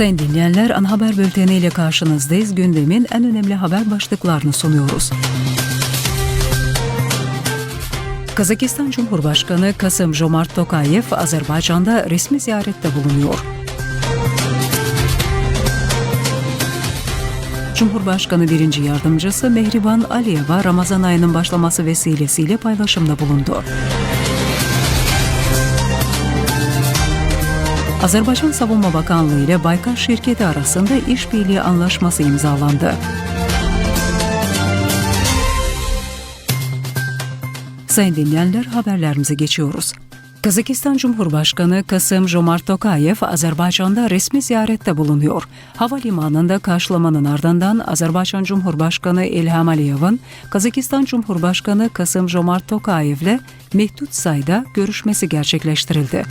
Sayın dinleyenler, ana haber bülteni ile karşınızdayız. Gündemin en önemli haber başlıklarını sunuyoruz. Kazakistan Cumhurbaşkanı Kasım Jomart Tokayev Azerbaycan'da resmi ziyarette bulunuyor. Cumhurbaşkanı birinci yardımcısı Mehriban Aliyeva Ramazan ayının başlaması vesilesiyle paylaşımda bulundu. Azerbaycan Savunma Bakanlığı ile Baykar şirketi arasında işbirliği anlaşması imzalandı. Sayın dinleyenler haberlerimize geçiyoruz. Kazakistan Cumhurbaşkanı Kasım Jomart Tokayev Azerbaycan'da resmi ziyarette bulunuyor. Havalimanında karşılamanın ardından Azerbaycan Cumhurbaşkanı İlham Aliyev'in Kazakistan Cumhurbaşkanı Kasım Jomart Tokayev'le Mehdut Say'da görüşmesi gerçekleştirildi.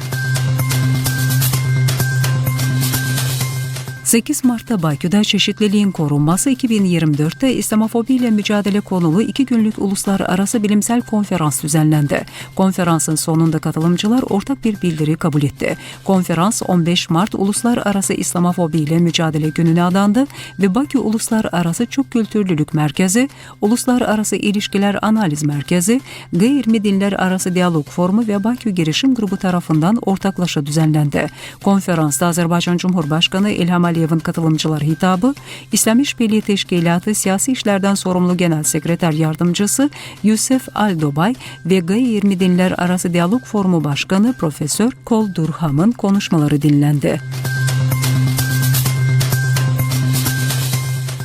8 Mart'ta Bakü'de çeşitliliğin korunması 2024'te İslamofobi ile mücadele konulu iki günlük uluslararası bilimsel konferans düzenlendi. Konferansın sonunda katılımcılar ortak bir bildiri kabul etti. Konferans 15 Mart Uluslararası İslamofobi ile Mücadele Günü'ne adandı ve Bakü Uluslararası Çok Kültürlülük Merkezi, Uluslararası İlişkiler Analiz Merkezi, G20 Dinler Arası Diyalog Forumu ve Bakü Girişim Grubu tarafından ortaklaşa düzenlendi. Konferansta Azerbaycan Cumhurbaşkanı İlham Ali Aliyev'in katılımcılar hitabı, İslam İşbirliği Teşkilatı Siyasi İşlerden Sorumlu Genel Sekreter Yardımcısı Yusuf Aldobay ve G20 Dinler Arası Diyalog Forumu Başkanı Profesör Kol Durham'ın konuşmaları dinlendi.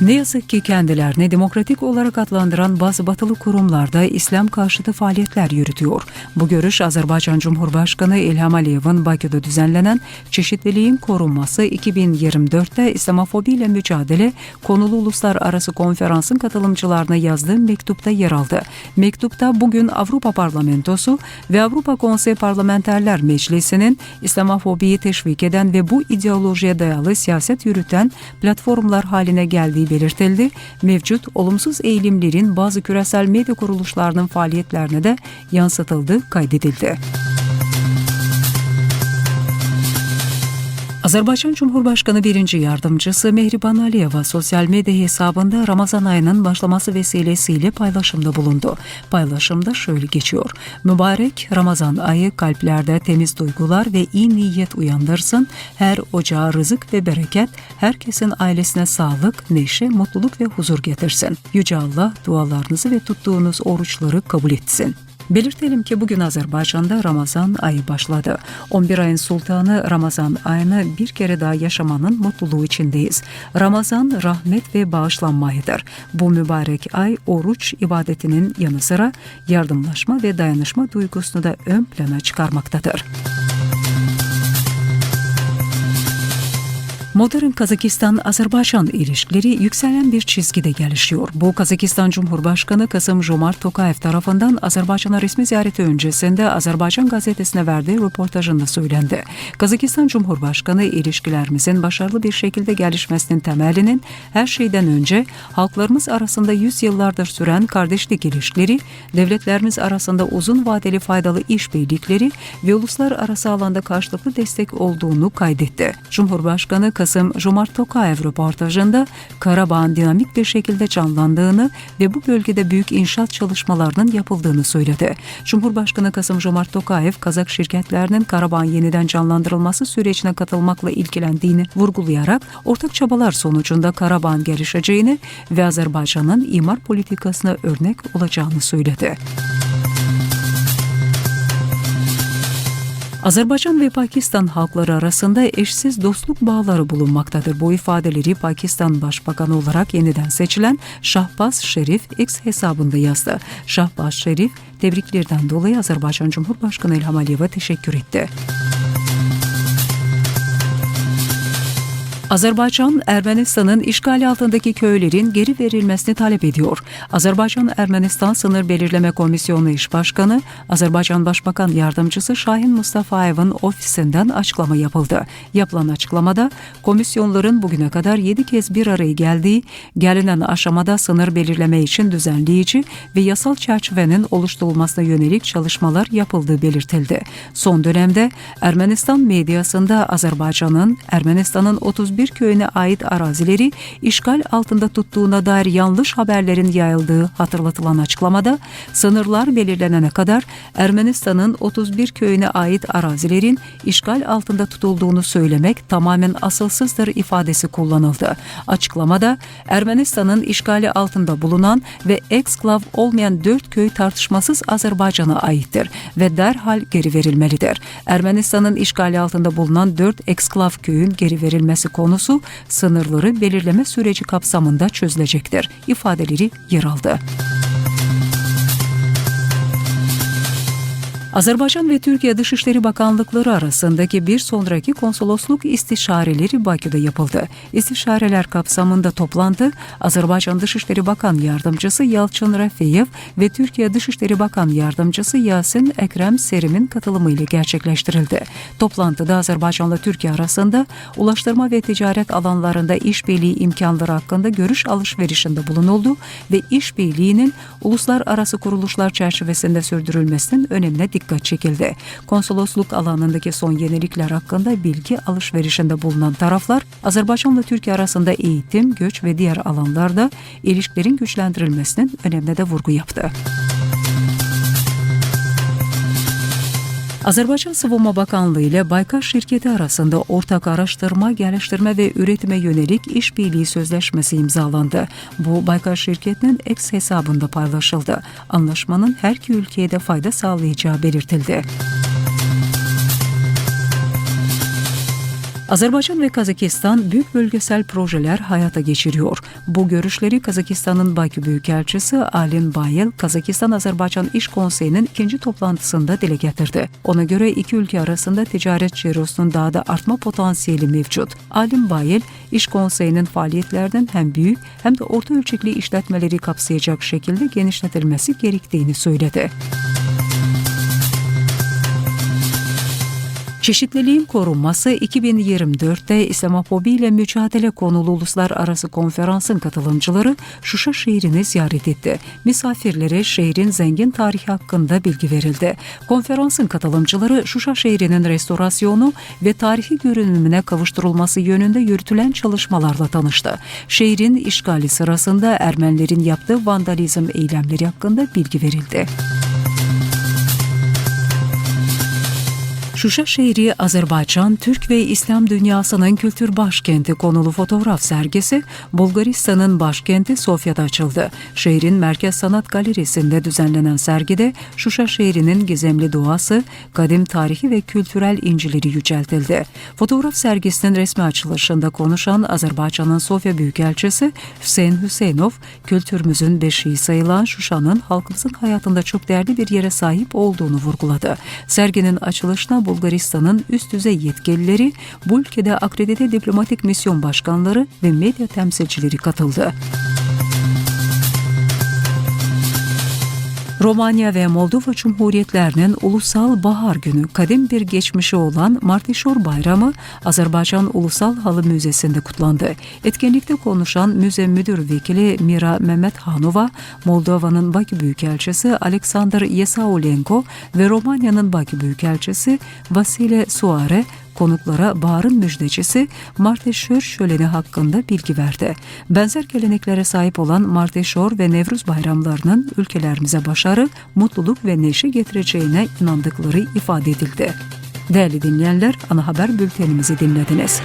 Ne yazık ki kendilerini demokratik olarak adlandıran bazı batılı kurumlarda İslam karşıtı faaliyetler yürütüyor. Bu görüş Azerbaycan Cumhurbaşkanı İlham Aliyev'in Bakü'de düzenlenen Çeşitliliğin Korunması 2024'te İslamofobi ile mücadele konulu uluslararası konferansın katılımcılarına yazdığı mektupta yer aldı. Mektupta bugün Avrupa Parlamentosu ve Avrupa Konseyi Parlamenterler Meclisi'nin İslamofobiyi teşvik eden ve bu ideolojiye dayalı siyaset yürüten platformlar haline geldiği belirtildi. Mevcut olumsuz eğilimlerin bazı küresel medya kuruluşlarının faaliyetlerine de yansıtıldığı kaydedildi. Azerbaycan Cumhurbaşkanı birinci yardımcısı Mehriban Aliyeva sosyal medya hesabında Ramazan ayının başlaması vesilesiyle paylaşımda bulundu. Paylaşımda şöyle geçiyor. Mübarek Ramazan ayı kalplerde temiz duygular ve iyi niyet uyandırsın. Her ocağa rızık ve bereket, herkesin ailesine sağlık, neşe, mutluluk ve huzur getirsin. Yüce Allah dualarınızı ve tuttuğunuz oruçları kabul etsin. Belirtelim ki bugün Azerbaycan'da Ramazan ayı başladı. 11 ayın sultanı Ramazan ayını bir kere daha yaşamanın mutluluğu içindeyiz. Ramazan rahmet ve bağışlanma ayıdır. Bu mübarek ay oruç ibadetinin yanı sıra yardımlaşma ve dayanışma duygusunu da ön plana çıkarmaktadır. Modern Kazakistan-Azerbaycan ilişkileri yükselen bir çizgide gelişiyor. Bu Kazakistan Cumhurbaşkanı Kasım Jomart Tokayev tarafından Azerbaycan'a resmi ziyareti öncesinde Azerbaycan gazetesine verdiği röportajında söylendi. Kazakistan Cumhurbaşkanı ilişkilerimizin başarılı bir şekilde gelişmesinin temelinin her şeyden önce halklarımız arasında yüz yıllardır süren kardeşlik ilişkileri, devletlerimiz arasında uzun vadeli faydalı işbirlikleri ve uluslararası alanda karşılıklı destek olduğunu kaydetti. Cumhurbaşkanı Kasım Jomart Tokayev röportajında Karabağ'ın dinamik bir şekilde canlandığını ve bu bölgede büyük inşaat çalışmalarının yapıldığını söyledi. Cumhurbaşkanı Kasım Jomart Tokayev, Kazak şirketlerinin Karabağ'ın yeniden canlandırılması sürecine katılmakla ilgilendiğini vurgulayarak ortak çabalar sonucunda Karabağ'ın gelişeceğini ve Azerbaycan'ın imar politikasına örnek olacağını söyledi. Azerbaycan ve Pakistan halkları arasında eşsiz dostluk bağları bulunmaktadır. Bu ifadeleri Pakistan Başbakanı olarak yeniden seçilen Şahbaz Şerif X hesabında yazdı. Şahbaz Şerif tebriklerden dolayı Azerbaycan Cumhurbaşkanı İlham Aliyev'e teşekkür etti. Azerbaycan, Ermenistan'ın işgali altındaki köylerin geri verilmesini talep ediyor. Azerbaycan-Ermenistan Sınır Belirleme Komisyonu İş Başkanı, Azerbaycan Başbakan Yardımcısı Şahin Mustafayev'in ofisinden açıklama yapıldı. Yapılan açıklamada, komisyonların bugüne kadar 7 kez bir araya geldiği, gelinen aşamada sınır belirleme için düzenleyici ve yasal çerçevenin oluşturulmasına yönelik çalışmalar yapıldığı belirtildi. Son dönemde Ermenistan medyasında Azerbaycan'ın Ermenistan'ın 31 köyüne ait arazileri işgal altında tuttuğuna dair yanlış haberlerin yayıldığı hatırlatılan açıklamada sınırlar belirlenene kadar Ermenistan'ın 31 köyüne ait arazilerin işgal altında tutulduğunu söylemek tamamen asılsızdır ifadesi kullanıldı. Açıklamada Ermenistan'ın işgali altında bulunan ve eksklav olmayan dört köy tartışmasız Azerbaycan'a aittir ve derhal geri verilmelidir. Ermenistan'ın işgali altında bulunan dört eksklav köyün geri verilmesi konusu sınırları belirleme süreci kapsamında çözülecektir ifadeleri yer aldı. Azerbaycan ve Türkiye Dışişleri Bakanlıkları arasındaki bir sonraki konsolosluk istişareleri Bakü'de yapıldı. İstişareler kapsamında toplantı Azerbaycan Dışişleri Bakan Yardımcısı Yalçın Rafeyev ve Türkiye Dışişleri Bakan Yardımcısı Yasin Ekrem Serim'in katılımıyla gerçekleştirildi. Toplantıda Azerbaycanla Türkiye arasında ulaştırma ve ticaret alanlarında işbirliği imkanları hakkında görüş alışverişinde bulunuldu ve işbirliğinin uluslararası kuruluşlar çerçevesinde sürdürülmesinin önemine dikkat dikkat çekildi. Konsolosluk alanındaki son yenilikler hakkında bilgi alışverişinde bulunan taraflar, Azerbaycanla Türkiye arasında eğitim, göç ve diğer alanlarda ilişkilerin güçlendirilmesinin önemine de vurgu yaptı. Azerbaycan Savunma Bakanlığı ile Baykar şirketi arasında ortak araştırma, geliştirme ve üretime yönelik işbirliği sözleşmesi imzalandı. Bu Baykar şirketinin X hesabında paylaşıldı. Anlaşmanın her iki ülkeye de fayda sağlayacağı belirtildi. Azerbaycan ve Kazakistan büyük bölgesel projeler hayata geçiriyor. Bu görüşleri Kazakistan'ın Bakü Büyükelçisi Alin Bayel, Kazakistan-Azerbaycan İş Konseyi'nin ikinci toplantısında dile getirdi. Ona göre iki ülke arasında ticaret cirosunun daha da artma potansiyeli mevcut. Alin Bayel, İş Konseyi'nin faaliyetlerden hem büyük hem de orta ölçekli işletmeleri kapsayacak şekilde genişletilmesi gerektiğini söyledi. Çeşitliliğin korunması 2024'te İslamofobi ile mücadele konulu uluslararası konferansın katılımcıları Şuşa şehrini ziyaret etti. Misafirlere şehrin zengin tarihi hakkında bilgi verildi. Konferansın katılımcıları Şuşa şehrinin restorasyonu ve tarihi görünümüne kavuşturulması yönünde yürütülen çalışmalarla tanıştı. Şehrin işgali sırasında Ermenilerin yaptığı vandalizm eylemleri hakkında bilgi verildi. Şuşa şehri Azerbaycan, Türk ve İslam dünyasının kültür başkenti konulu fotoğraf sergisi Bulgaristan'ın başkenti Sofya'da açıldı. Şehrin Merkez Sanat Galerisi'nde düzenlenen sergide Şuşa şehrinin gizemli doğası, kadim tarihi ve kültürel incileri yüceltildi. Fotoğraf sergisinin resmi açılışında konuşan Azerbaycan'ın Sofya Büyükelçisi Hüseyin Hüseyinov, kültürümüzün beşiği sayılan Şuşa'nın halkımızın hayatında çok değerli bir yere sahip olduğunu vurguladı. Serginin açılışına Bulgaristan'ın üst düzey yetkilileri, bu ülkede akredite diplomatik misyon başkanları ve medya temsilcileri katıldı. Romanya ve Moldova Cumhuriyetlerinin Ulusal Bahar Günü kadim bir geçmişi olan Martişor Bayramı Azerbaycan Ulusal Halı Müzesi'nde kutlandı. Etkinlikte konuşan müze müdür vekili Mira Mehmet Hanova, Moldova'nın Bakü Büyükelçisi Alexander Yesaulenko ve Romanya'nın Bakü Büyükelçisi Vasile Suare konuklara baharın müjdecisi Marteşör şöleni hakkında bilgi verdi. Benzer geleneklere sahip olan Marteşör ve Nevruz bayramlarının ülkelerimize başarı, mutluluk ve neşe getireceğine inandıkları ifade edildi. Değerli dinleyenler, ana haber bültenimizi dinlediniz.